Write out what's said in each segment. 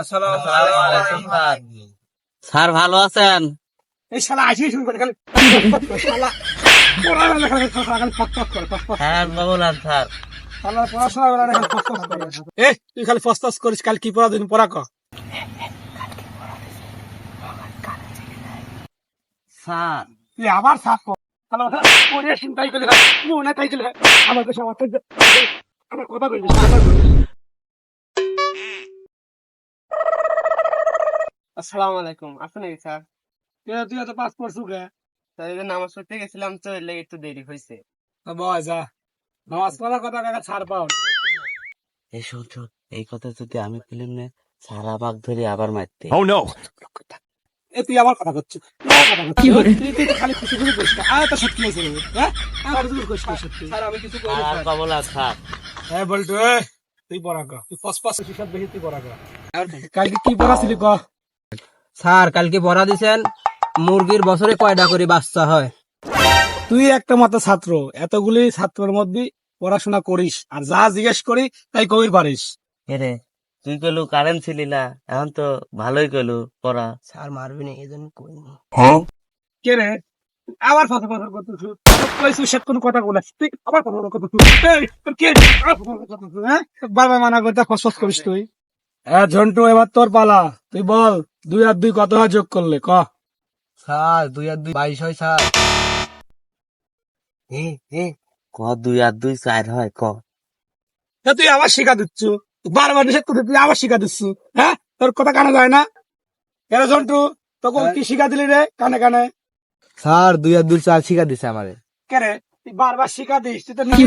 আসসালামু আলাইকুম। স্যার ভালো আছেন? এই শালা আসি শুরু করে খালি। শালা পড়াশোনা খালি খালি ফক ফক করে ফক ফক। হ্যাঁ বলুন স্যার। শালা পড়াশোনা করে খালি ফক ফক করে। এ তুই খালি ফসফস করিস কাল কি পড়া দিন পড়া ক। স্যার। তুই আবার সাফ কর শালা পড়ে চিন্তাই করে মনে তাই করে আমার কাছে কথা আসসালামু আলাইকুম। আপনি নাকি স্যার? কে তুই এত পাস পড়ছু কে? স্যার এই নামাজ পড়তে গেছিলাম তো এর লেগে একটু দেরি হয়েছে বয় যা। নামাজ পড়ার কথা কাকা ছাড় পাও? এই শোন শোন এই কথা যদি আমি ফিল্ম নে সারা বাঘ ধরে আবার মারতে। Oh no! এ তুই আমার কথা করছিস তুই আমার তুই তুই তো খালি খুশি খুশি করিস না আর তো সত্যি হয়েছে হ্যাঁ? আর তুই করিস সত্যি। স্যার আমি কিছু করি আর কবল হ্যাঁ বলটু তুই পড়া কর তুই ফস ফস হিসাব দেখি তুই পড়া কর কালকে কি পড়া ছিলি ক? স্যার কালকে পড়া দিছেন। মুরগির বছরে কয়টা করে বাচ্চা হয়? তুই একটা মাত্র ছাত্র এতগুলি ছাত্রের মধ্যে পড়াশোনা করিস আর যা জিজ্ঞেস করি তাই কবির পারিস। এরে তুই কলু কারেন্ট ছিলি না এখন তো ভালোই কলু পড়া। স্যার মারবি না এই জন্য কইনি। কে রে? আবার ফসর ফসর করতেছু কইছু সে কোন কথা বলে তুই আবার ফসর করতেছু এই, কে? করতেছু, হ্যাঁ? বারবার মানা করতে ফস ফস করিস তুই। হ্যাঁ ঝন্টু এবার তোর পালা। তুই বল। দুই আর দুই কত হয় যোগ করলে? ক? স্যার দুই আর দুই বাইশ হয় স্যার। ক দুই আর দুই চার হয় ক। তুই আবার শিখা দিচ্ছ। বারবার নিষেধ করতে তুই আবার শিখা দিচ্ছ। হ্যাঁ? তোর কথা কানে যায় না? এরা ঝন্টু তোকে কি শিখা দিলি রে? কানে কানে। স্যার দুই আর দুই চার শিখা দিছে আমারে। কে রে? তুই বারবার শিখা দিস তুই তো নিজেই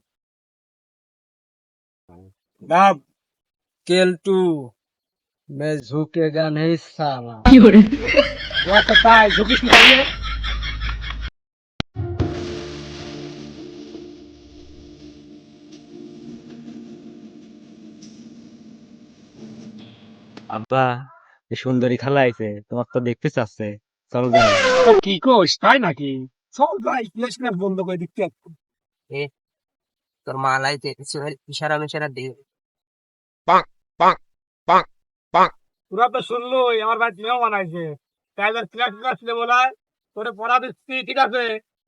ডাব কেলটু मैं झुकेगा नहीं साला ও একটা তাই ঝুঁকিস না তাহলে? আব্বা এই সুন্দরী খালা আইছে তোমার তো দেখতে চাচ্ছে চল যাই কি কোস তাই নাকি সব ভাই প্লেস না বন্ধ করে দিতে তোর মালাই ইশারা মিশারা দিয়ে তোরা তো শুনলো আমার ভাই মেয়েও বানাইছে। কাল ক্লাস ক্লাস নেব না তোরে পড়া দিচ্ছি ঠিক আছে?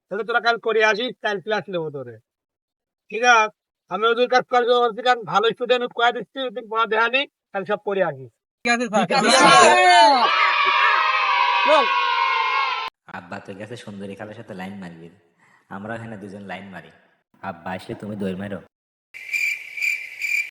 তাহলে তোরা কাল করে আসিস কাল ক্লাস নেব তোরে। ঠিক আছে? আমি ওদের কাজ করব কাজ ভালো স্টুডেন্ট কয়া দিচ্ছি ওদের পড়া দেখা নেই কাল সব পড়ে আসিস। আব্বা তোর কাছে সুন্দরী খালার সাথে লাইন মারবি। আমরা এখানে দুজন লাইন মারি। আব্বা আসলে তুমি দৌড় মারো।